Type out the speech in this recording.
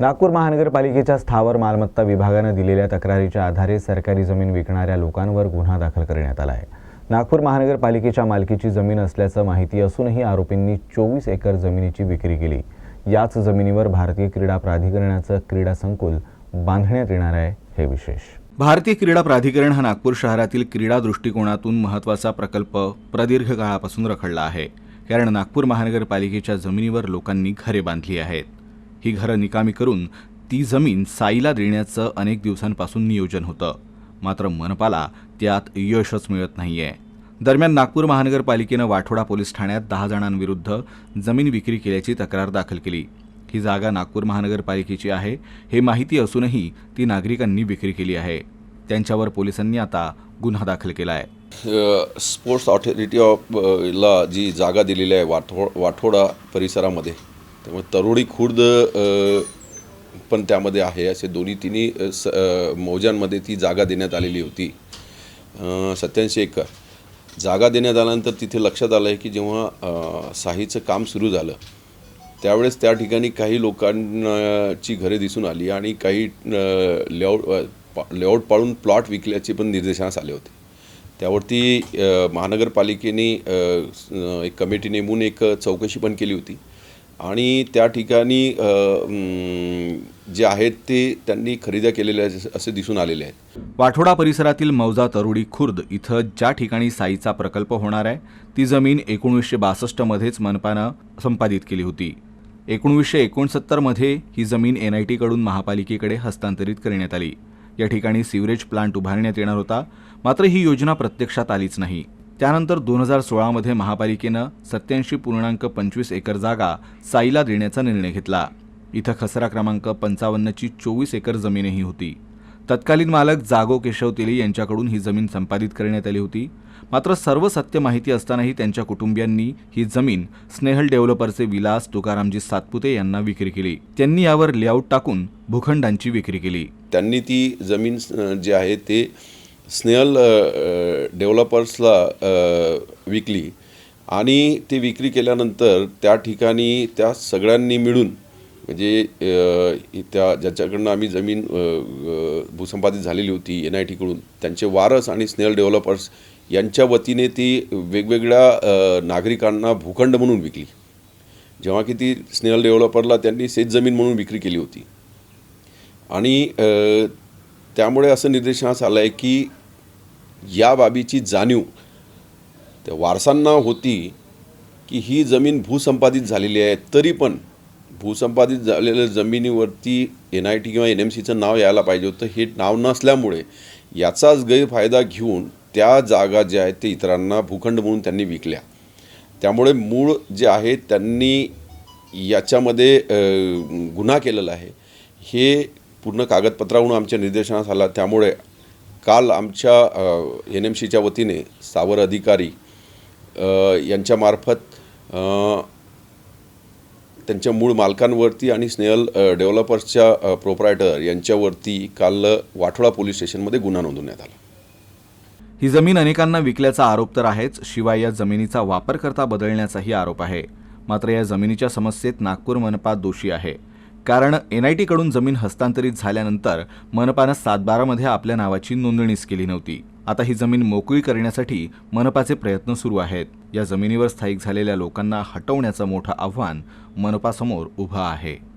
नागपूर महानगरपालिकेच्या स्थावर मालमत्ता विभागानं दिलेल्या तक्रारीच्या आधारे सरकारी जमीन विकणाऱ्या लोकांवर गुन्हा दाखल करण्यात आला आहे. नागपूर महानगरपालिकेच्या मालकीची जमीन असल्याचं माहिती असूनही आरोपींनी चोवीस एकर जमिनीची विक्री केली. याच जमिनीवर भारतीय क्रीडा प्राधिकरणाचं क्रीडा संकुल बांधण्यात येणार आहे हे विशेष. भारतीय क्रीडा प्राधिकरण हा नागपूर शहरातील क्रीडा दृष्टिकोनातून महत्त्वाचा प्रकल्प प्रदीर्घ काळापासून रखडला आहे. कारण नागपूर महानगरपालिकेच्या जमिनीवर लोकांनी घरे बांधली आहेत. ही घरं निकामी करून ती जमीन साईला देण्याचं अनेक दिवसांपासून नियोजन होतं. मात्र मनपाला त्यात यशच मिळत नाहीये. दरम्यान नागपूर महानगरपालिकेनं वाठोडा पोलीस ठाण्यात दहा जणांविरुद्ध जमीन विक्री केल्याची तक्रार दाखल केली. ही जागा नागपूर महानगरपालिकेची आहे हे माहिती असूनही ती नागरिकांनी विक्री केली आहे. त्यांच्यावर पोलिसांनी आता गुन्हा दाखल केला आहे स्पोर्ट्स ऑथॉरिटी ऑफ ला जी जागा दिलेली आहे वाठो वाठोडा परिसरामध्ये त्यामुळे तरोडी खुर्द पण त्यामध्ये आहे. असे दोन्ही तिन्ही स मौजांमध्ये ती जागा देण्यात आलेली होती. सत्याऐंशी एकर जागा देण्यात आल्यानंतर तिथे लक्षात आलं आहे की जेव्हा साहीचं काम सुरू झालं त्यावेळेस त्या ठिकाणी काही लोकांची घरे दिसून आली आणि काही लेआउट लेआउट पाळून प्लॉट विकल्याचे पण निर्देशनास आले होते. त्यावरती महानगरपालिकेने एक कमिटी नेमून एक चौकशी पण केली होती. आणि त्या ठिकाणी जे आहेत ते त्यांनी खरेद्या केलेल्या असे दिसून आलेले आहेत. वाठोडा परिसरातील मौजा तरुडी खुर्द इथं ज्या ठिकाणी साईचा प्रकल्प होणार आहे ती जमीन एकोणीसशे बासष्टमध्येच मनपानं संपादित केली होती. एकोणीसशे एकोणसत्तरमध्ये ही जमीन एन आय टीकडून महापालिकेकडे हस्तांतरित करण्यात आली. या ठिकाणी सिवरेज प्लांट उभारण्यात येणार होता मात्र ही योजना प्रत्यक्षात आलीच नाही. त्यानंतर दोन हजार सोळामध्ये महापालिकेनं सत्याऐंशी पूर्णांक पंचवीस एकर जागा साईला देण्याचा निर्णय घेतला. इथं खसरा क्रमांक पंचावन्नची चोवीस एकर जमीनही होती. तत्कालीन मालक जागो केशव तेली यांच्याकडून ही जमीन संपादित करण्यात आली होती. मात्र सर्व सत्य माहिती असतानाही त्यांच्या कुटुंबियांनी ही जमीन स्नेहल डेव्हलपरचे विलास तुकारामजी सातपुते यांना विक्री केली. त्यांनी यावर लेआउट टाकून भूखंडांची विक्री केली. त्यांनी ती जमीन जी आहे ते स्नेहल डेव्हलपर्सला विकली. आणि ती विक्री केल्यानंतर त्या ठिकाणी त्या सगळ्यांनी मिळून म्हणजे त्या ज्याच्याकडनं आम्ही जमीन भूसंपादित झालेली होती एन आय टीकडून त्यांचे वारस आणि स्नेहल डेव्हलपर्स यांच्या वतीने ती वेगवेगळ्या नागरिकांना भूखंड म्हणून विकली. जेव्हा की ती स्नेहल डेव्हलपरला त्यांनी शेतजमीन म्हणून विक्री केली होती. आणि त्यामुळे असं निर्देशनास आलं आहे की या बाबीची जाणीव त्या वारसांना होती की ही जमीन भूसंपादित झालेली आहे तरी पण भूसंपादित झालेल्या जमिनीवरती एन आय टी किंवा एन एम सीचं नाव यायला पाहिजे होतं. हे नाव नसल्यामुळे याचाच गैरफायदा घेऊन त्या जागा ज्या आहेत ते इतरांना भूखंड म्हणून त्यांनी विकल्या. त्यामुळे मूळ जे आहे त्यांनी याच्यामध्ये गुन्हा केलेला आहे. हे पूर्ण कागदपत्रावरून आमच्या निर्देशनास आला. त्यामुळे काल आमच्या एन एम सीच्या वतीने सावर अधिकारी यांच्यामार्फत त्यांच्या मूळ मालकांवरती आणि स्नेहल डेव्हलपर्सच्या प्रोप्रायटर यांच्यावरती काल वाठोळा पोलीस स्टेशनमध्ये गुन्हा नोंदवण्यात आला. ही जमीन अनेकांना विकल्याचा आरोप तर आहेच शिवाय या जमिनीचा वापरकर्ता बदलण्याचाही आरोप आहे. मात्र या जमिनीच्या समस्येत नागपूर मनपा दोषी आहे. कारण एन आय टीकडून जमीन हस्तांतरित झाल्यानंतर मनपानं सातबारामध्ये आपल्या नावाची नोंदणीच केली नव्हती. आता ही जमीन मोकळी करण्यासाठी मनपाचे प्रयत्न सुरू आहेत. या जमिनीवर स्थायिक झालेल्या लोकांना हटवण्याचं मोठं आव्हान मनपासमोर उभं आहे.